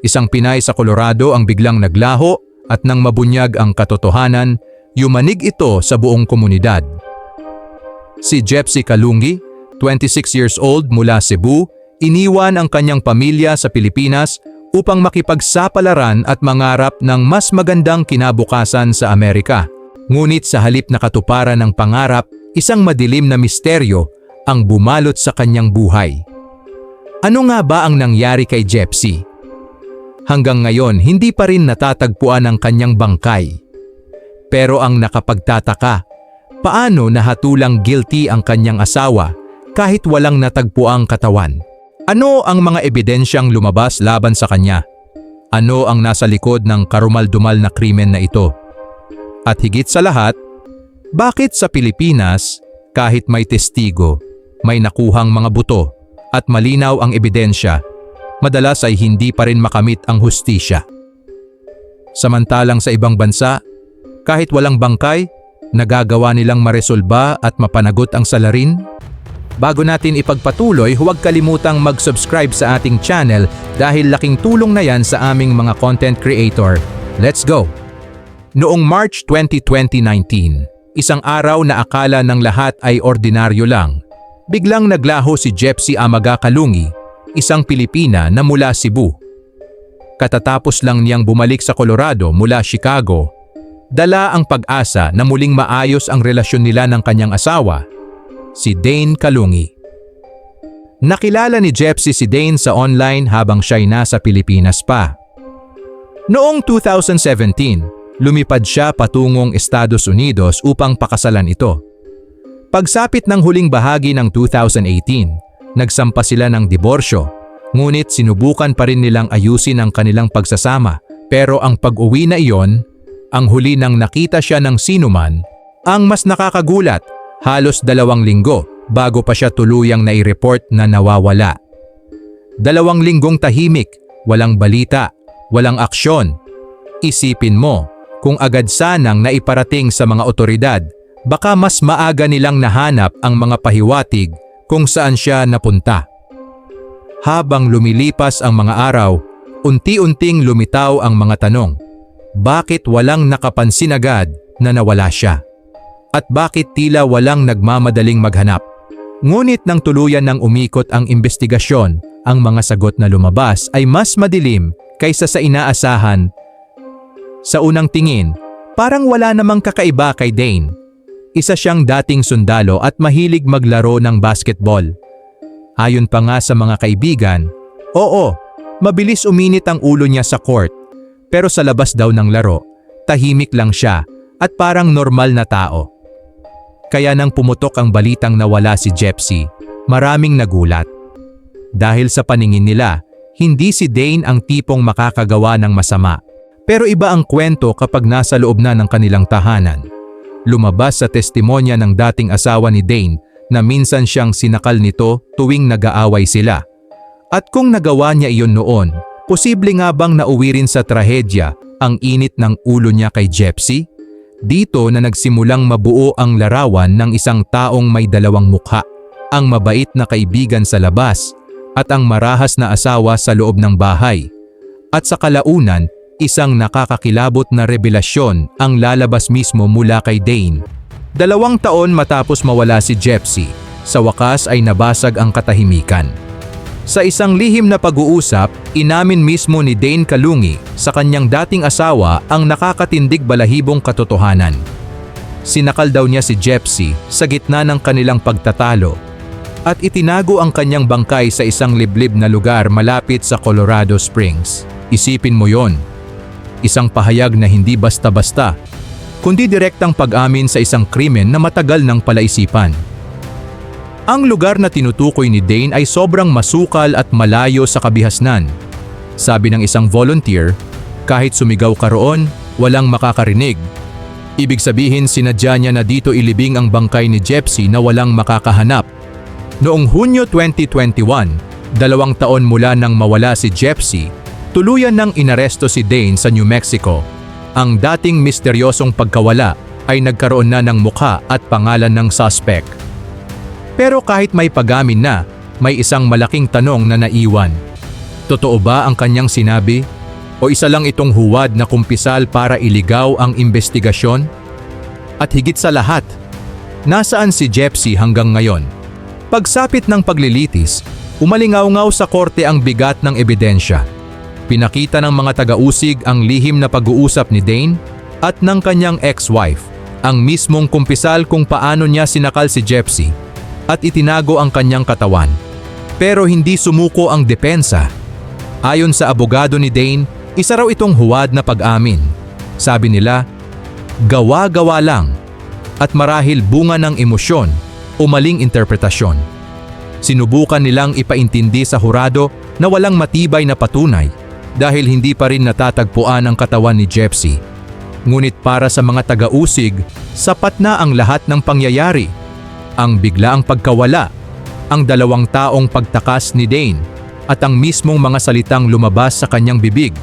Isang Pinay sa Colorado ang biglang naglaho at nang mabunyag ang katotohanan, yumanig ito sa buong komunidad. Si Jepsy Kalungi, 26 years old mula Cebu, iniwan ang kanyang pamilya sa Pilipinas upang makipagsapalaran at mangarap ng mas magandang kinabukasan sa Amerika. Ngunit sa halip na katuparan ng pangarap, isang madilim na misteryo ang bumalot sa kanyang buhay. Ano nga ba ang nangyari kay Jepsy? Hanggang ngayon, hindi pa rin natatagpuan ang kanyang bangkay. Pero ang nakapagtataka, paano nahatulang guilty ang kanyang asawa kahit walang natagpuang katawan? Ano ang mga ebidensyang lumabas laban sa kanya? Ano ang nasa likod ng karumal-dumal na krimen na ito? At higit sa lahat, bakit sa Pilipinas, kahit may testigo, may nakuhang mga buto at malinaw ang ebidensya, madalas ay hindi pa rin makamit ang hustisya? Samantalang sa ibang bansa, kahit walang bangkay, nagagawa nilang maresolba at mapanagot ang salarin? Bago natin ipagpatuloy, huwag kalimutang mag-subscribe sa ating channel dahil laking tulong na yan sa aming mga content creator. Let's go! Noong March 20, 2019, isang araw na akala ng lahat ay ordinaryo lang, biglang naglaho si Jepsy Amaga Kalungi, isang Pilipina na mula Cebu. Katatapos lang niyang bumalik sa Colorado mula Chicago, dala ang pag-asa na muling maayos ang relasyon nila ng kanyang asawa si Dane Kalungi. Nakilala ni Jepsy si Dane sa online habang siya'y nasa Pilipinas pa. Noong 2017, lumipad siya patungong Estados Unidos upang pakasalan ito. Pagsapit ng huling bahagi ng 2018, nagsampa sila ng diborsyo, ngunit sinubukan pa rin nilang ayusin ang kanilang pagsasama. Pero ang pag-uwi na iyon, ang huli nang nakita siya ng sinuman, ang mas nakakagulat halos dalawang linggo bago pa siya tuluyang nai-report na nawawala. Dalawang linggong tahimik, walang balita, walang aksyon. Isipin mo, kung agad sanang naiparating sa mga otoridad, baka mas maaga nilang nahanap ang mga pahiwatig kung saan siya napunta. Habang lumilipas ang mga araw, unti-unting lumitaw ang mga tanong. Bakit walang nakapansin agad na nawala siya? at bakit tila walang nagmamadaling maghanap. Ngunit nang tuluyan ng umikot ang investigasyon, ang mga sagot na lumabas ay mas madilim kaysa sa inaasahan. Sa unang tingin, parang wala namang kakaiba kay Dane. Isa siyang dating sundalo at mahilig maglaro ng basketball. Ayon pa nga sa mga kaibigan, oo, mabilis uminit ang ulo niya sa court. Pero sa labas daw ng laro, tahimik lang siya at parang normal na tao. Kaya nang pumutok ang balitang nawala si Jepsy, maraming nagulat. Dahil sa paningin nila, hindi si Dane ang tipong makakagawa ng masama. Pero iba ang kwento kapag nasa loob na ng kanilang tahanan. Lumabas sa testimonya ng dating asawa ni Dane na minsan siyang sinakal nito tuwing nag-aaway sila. At kung nagawa niya iyon noon, posible nga bang nauwi rin sa trahedya ang init ng ulo niya kay Jepsy? Dito na nagsimulang mabuo ang larawan ng isang taong may dalawang mukha, ang mabait na kaibigan sa labas at ang marahas na asawa sa loob ng bahay. At sa kalaunan, isang nakakakilabot na revelasyon ang lalabas mismo mula kay Dane. Dalawang taon matapos mawala si Jepsy, sa wakas ay nabasag ang katahimikan. Sa isang lihim na pag-uusap, inamin mismo ni Dane Kalungi sa kanyang dating asawa ang nakakatindig balahibong katotohanan. Sinakal daw niya si Jepsy sa gitna ng kanilang pagtatalo at itinago ang kanyang bangkay sa isang liblib na lugar malapit sa Colorado Springs. Isipin mo yon. Isang pahayag na hindi basta-basta, kundi direktang pag-amin sa isang krimen na matagal ng palaisipan. Ang lugar na tinutukoy ni Dane ay sobrang masukal at malayo sa kabihasnan. Sabi ng isang volunteer, kahit sumigaw ka roon, walang makakarinig. Ibig sabihin sinadya niya na dito ilibing ang bangkay ni Jepsy na walang makakahanap. Noong Hunyo 2021, dalawang taon mula nang mawala si Jepsy, tuluyan nang inaresto si Dane sa New Mexico. Ang dating misteryosong pagkawala ay nagkaroon na ng mukha at pangalan ng suspect. Pero kahit may pagamin na, may isang malaking tanong na naiwan. Totoo ba ang kanyang sinabi? O isa lang itong huwad na kumpisal para iligaw ang investigasyon? At higit sa lahat, nasaan si Jepsy hanggang ngayon? Pagsapit ng paglilitis, umalingaw-ngaw sa korte ang bigat ng ebidensya. Pinakita ng mga taga-usig ang lihim na pag-uusap ni Dane at ng kanyang ex-wife, ang mismong kumpisal kung paano niya sinakal si Jepsy at itinago ang kanyang katawan. Pero hindi sumuko ang depensa. Ayon sa abogado ni Dane, isa raw itong huwad na pag-amin. Sabi nila, gawa-gawa lang at marahil bunga ng emosyon o maling interpretasyon. Sinubukan nilang ipaintindi sa hurado na walang matibay na patunay dahil hindi pa rin natatagpuan ang katawan ni Jepsy. Ngunit para sa mga taga-usig, sapat na ang lahat ng pangyayari. Ang biglaang pagkawala, ang dalawang taong pagtakas ni Dane at ang mismong mga salitang lumabas sa kanyang bibig.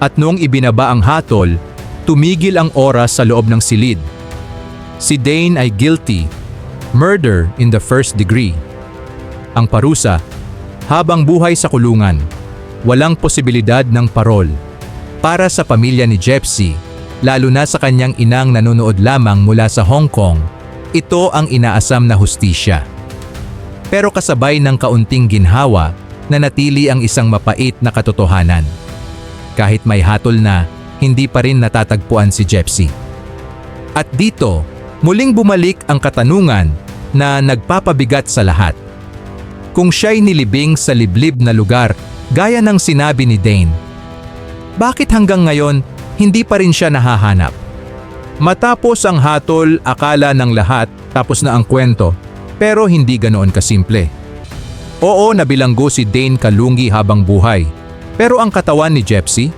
At noong ibinaba ang hatol, tumigil ang oras sa loob ng silid. Si Dane ay guilty, murder in the first degree. Ang parusa, habang buhay sa kulungan, walang posibilidad ng parol. Para sa pamilya ni Jepsy, lalo na sa kanyang inang nanonood lamang mula sa Hong Kong, ito ang inaasam na hustisya. Pero kasabay ng kaunting ginhawa, nanatili ang isang mapait na katotohanan. Kahit may hatol na, hindi pa rin natatagpuan si Jepsy. At dito, muling bumalik ang katanungan na nagpapabigat sa lahat. Kung siya'y nilibing sa liblib na lugar gaya ng sinabi ni Dane, bakit hanggang ngayon hindi pa rin siya nahahanap? Matapos ang hatol, akala ng lahat tapos na ang kwento, pero hindi ganoon kasimple. Oo, nabilanggo si Dane Kalungi habang buhay, pero ang katawan ni Jepsy,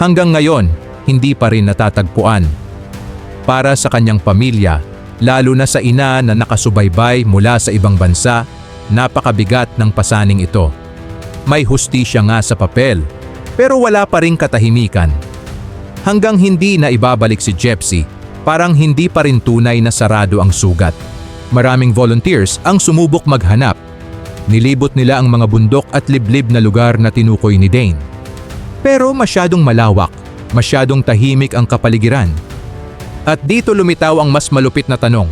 hanggang ngayon, hindi pa rin natatagpuan. Para sa kanyang pamilya, lalo na sa ina na nakasubaybay mula sa ibang bansa, napakabigat ng pasaning ito. May hustisya nga sa papel, pero wala pa ring katahimikan. Hanggang hindi na ibabalik si Jepsy, parang hindi pa rin tunay na sarado ang sugat. Maraming volunteers ang sumubok maghanap. Nilibot nila ang mga bundok at liblib na lugar na tinukoy ni Dane. Pero masyadong malawak, masyadong tahimik ang kapaligiran. At dito lumitaw ang mas malupit na tanong.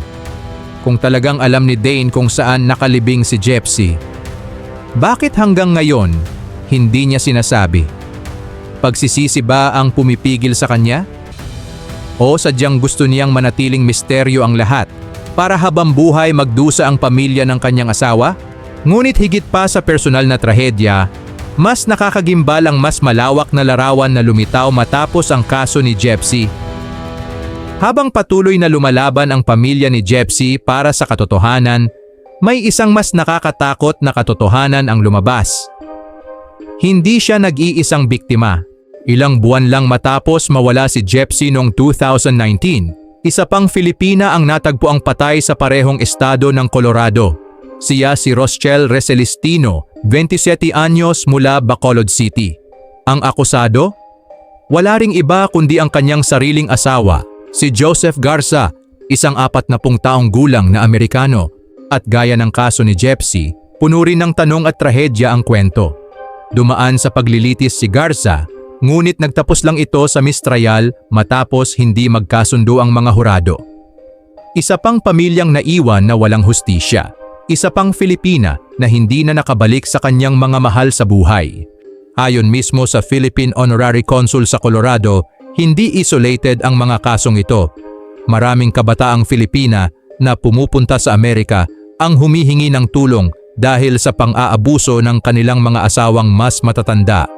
Kung talagang alam ni Dane kung saan nakalibing si Jepsy, bakit hanggang ngayon hindi niya sinasabi? Pagsisisi ba ang pumipigil sa kanya? O sadyang gusto niyang manatiling misteryo ang lahat para habang buhay magdusa ang pamilya ng kanyang asawa? Ngunit higit pa sa personal na trahedya, mas nakakagimbal ang mas malawak na larawan na lumitaw matapos ang kaso ni Jepsy habang patuloy na lumalaban ang pamilya ni Jepsy para sa katotohanan, may isang mas nakakatakot na katotohanan ang lumabas. Hindi siya nag-iisang biktima. Ilang buwan lang matapos mawala si Jepsy noong 2019, isa pang Filipina ang natagpo ang patay sa parehong estado ng Colorado. Siya si Roschel Recelestino, 27 anyos mula Bacolod City. Ang akusado? Wala ring iba kundi ang kanyang sariling asawa, si Joseph Garza, isang apat na pung taong gulang na Amerikano. At gaya ng kaso ni Jepsy, puno rin ng tanong at trahedya ang kwento. Dumaan sa paglilitis si Garza, ngunit nagtapos lang ito sa mistrial matapos hindi magkasundo ang mga hurado. Isa pang pamilyang naiwan na walang hustisya. Isa pang Filipina na hindi na nakabalik sa kanyang mga mahal sa buhay. Ayon mismo sa Philippine Honorary Consul sa Colorado, hindi isolated ang mga kasong ito. Maraming kabataang Filipina na pumupunta sa Amerika ang humihingi ng tulong dahil sa pang-aabuso ng kanilang mga asawang mas matatanda.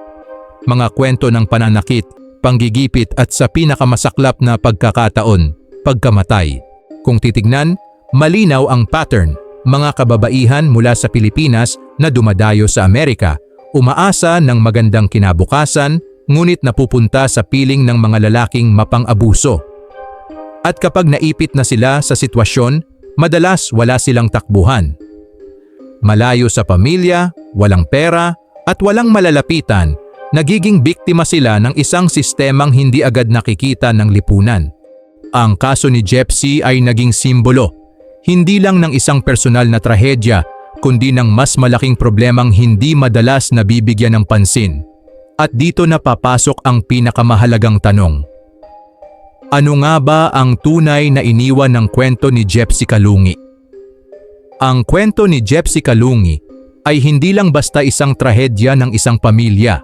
Mga kwento ng pananakit, panggigipit at sa pinakamasaklap na pagkakataon, pagkamatay. Kung titignan, malinaw ang pattern. Mga kababaihan mula sa Pilipinas na dumadayo sa Amerika, umaasa ng magandang kinabukasan ngunit napupunta sa piling ng mga lalaking mapang-abuso. At kapag naipit na sila sa sitwasyon, madalas wala silang takbuhan. Malayo sa pamilya, walang pera, at walang malalapitan, nagiging biktima sila ng isang sistemang hindi agad nakikita ng lipunan. Ang kaso ni Jepsy ay naging simbolo, hindi lang ng isang personal na trahedya, kundi ng mas malaking problemang hindi madalas nabibigyan ng pansin. At dito na papasok ang pinakamahalagang tanong. Ano nga ba ang tunay na iniwan ng kwento ni Jepsi Kalungi? Ang kwento ni Jepsi Kalungi ay hindi lang basta isang trahedya ng isang pamilya.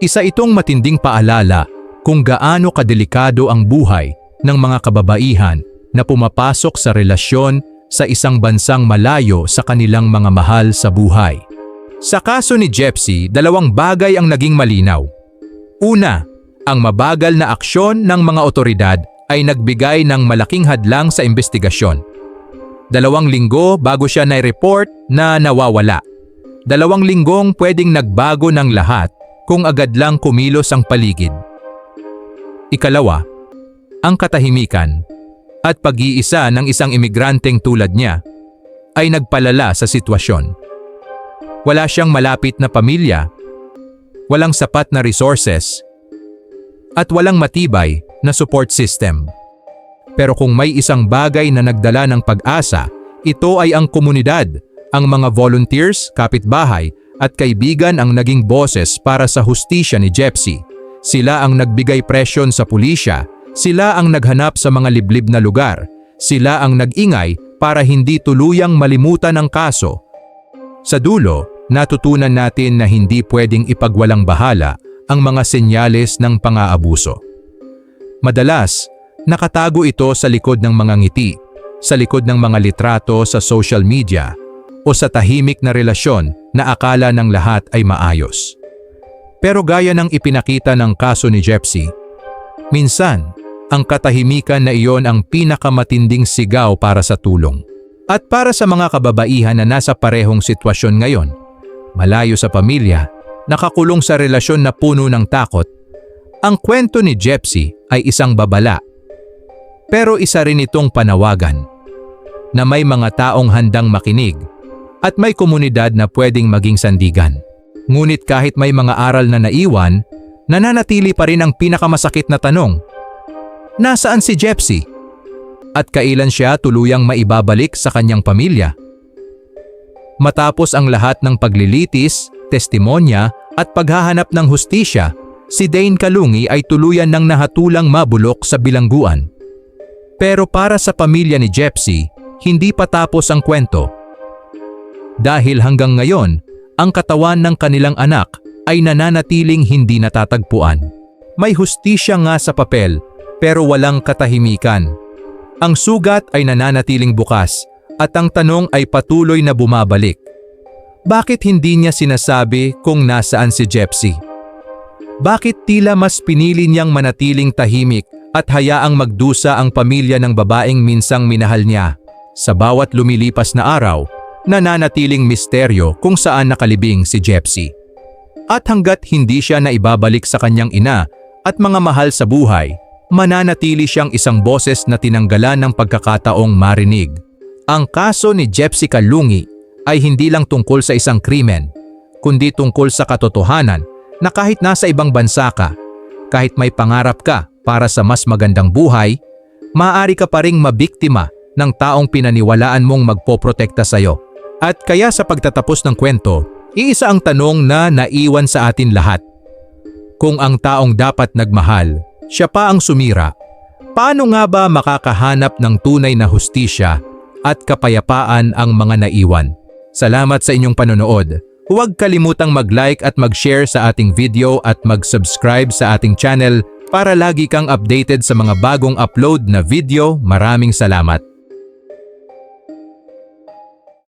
Isa itong matinding paalala kung gaano kadelikado ang buhay ng mga kababaihan na pumapasok sa relasyon sa isang bansang malayo sa kanilang mga mahal sa buhay. Sa kaso ni Jepsi, dalawang bagay ang naging malinaw. Una, ang mabagal na aksyon ng mga otoridad ay nagbigay ng malaking hadlang sa investigasyon. Dalawang linggo bago siya na-report na nawawala. Dalawang linggong pwedeng nagbago ng lahat kung agad lang kumilos ang paligid. Ikalawa, ang katahimikan at pag-iisa ng isang imigranteng tulad niya ay nagpalala sa sitwasyon. Wala siyang malapit na pamilya, walang sapat na resources, at walang matibay na support system. Pero kung may isang bagay na nagdala ng pag-asa, ito ay ang komunidad, ang mga volunteers, kapitbahay, at kaibigan ang naging boses para sa hustisya ni Jepsi. Sila ang nagbigay presyon sa pulisya sila ang naghanap sa mga liblib na lugar. Sila ang nag-ingay para hindi tuluyang malimutan ang kaso. Sa dulo, natutunan natin na hindi pwedeng ipagwalang bahala ang mga senyales ng pang-aabuso. Madalas, nakatago ito sa likod ng mga ngiti, sa likod ng mga litrato sa social media, o sa tahimik na relasyon na akala ng lahat ay maayos. Pero gaya ng ipinakita ng kaso ni Jepsi, minsan ang katahimikan na iyon ang pinakamatinding sigaw para sa tulong. At para sa mga kababaihan na nasa parehong sitwasyon ngayon, malayo sa pamilya, nakakulong sa relasyon na puno ng takot, ang kwento ni Jepsi ay isang babala. Pero isa rin itong panawagan na may mga taong handang makinig at may komunidad na pwedeng maging sandigan. Ngunit kahit may mga aral na naiwan, nananatili pa rin ang pinakamasakit na tanong Nasaan si Jepsi? At kailan siya tuluyang maibabalik sa kanyang pamilya? Matapos ang lahat ng paglilitis, testimonya at paghahanap ng hustisya, si Dane Kalungi ay tuluyan ng nahatulang mabulok sa bilangguan. Pero para sa pamilya ni Jepsi, hindi pa tapos ang kwento. Dahil hanggang ngayon, ang katawan ng kanilang anak ay nananatiling hindi natatagpuan. May hustisya nga sa papel pero walang katahimikan. Ang sugat ay nananatiling bukas at ang tanong ay patuloy na bumabalik. Bakit hindi niya sinasabi kung nasaan si Jepsi? Bakit tila mas pinili niyang manatiling tahimik at hayaang magdusa ang pamilya ng babaeng minsang minahal niya? Sa bawat lumilipas na araw, nananatiling misteryo kung saan nakalibing si Jepsi. At hanggat hindi siya na ibabalik sa kanyang ina at mga mahal sa buhay, mananatili siyang isang boses na tinanggalan ng pagkakataong marinig. Ang kaso ni Jepsi Kalungi ay hindi lang tungkol sa isang krimen, kundi tungkol sa katotohanan na kahit nasa ibang bansa ka, kahit may pangarap ka para sa mas magandang buhay, maaari ka pa ring mabiktima ng taong pinaniwalaan mong magpoprotekta sa iyo. At kaya sa pagtatapos ng kwento, iisa ang tanong na naiwan sa atin lahat. Kung ang taong dapat nagmahal siya pa ang sumira. Paano nga ba makakahanap ng tunay na hustisya at kapayapaan ang mga naiwan? Salamat sa inyong panonood. Huwag kalimutang mag-like at mag-share sa ating video at mag-subscribe sa ating channel para lagi kang updated sa mga bagong upload na video. Maraming salamat.